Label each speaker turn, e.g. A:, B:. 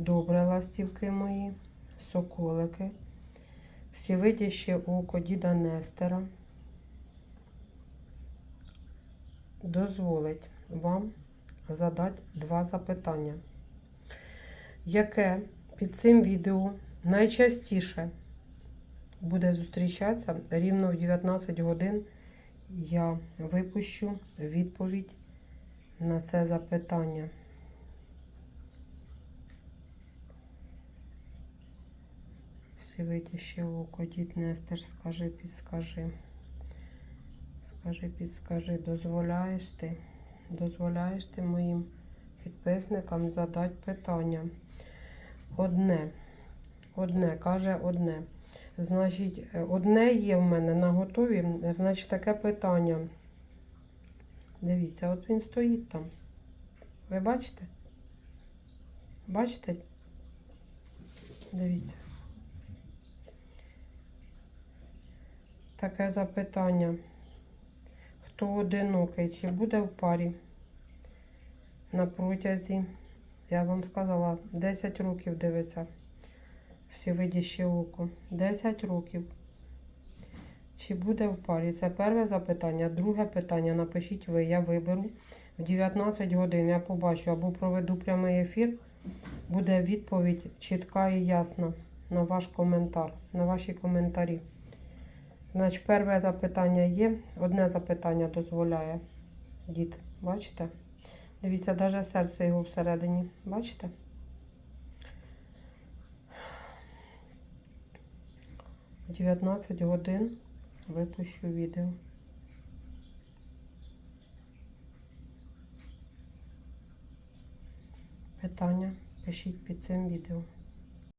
A: Добре, ластівки мої, соколики, всевидяще око діда Нестера дозволить вам задати два запитання. Яке під цим відео найчастіше буде зустрічатися рівно в 19 годин я випущу відповідь на це запитання. Всевидяще око, дід Нестер, скажи, підскажи. Скажи, підскажи, дозволяєш ти? Дозволяєш ти моїм підписникам задати питання? Одне. Одне, каже одне. Значить, е, одне є в мене на готові. Значить, таке питання. Дивіться, от він стоїть там. Ви бачите? Бачите? Дивіться. Таке запитання. Хто одинокий, чи буде в парі на протязі, я вам сказала, 10 років дивиться всевидяще око. 10 років. Чи буде в парі? Це перше запитання. Друге питання напишіть ви, я виберу. В 19 годин я побачу або проведу прямий ефір. Буде відповідь чітка і ясна на ваш коментар, на ваші коментарі. Значить, перше запитання є. Одне запитання дозволяє дід. Бачите? Дивіться, навіть серце його всередині. Бачите? В 19 годин випущу відео. Питання пишіть під цим відео.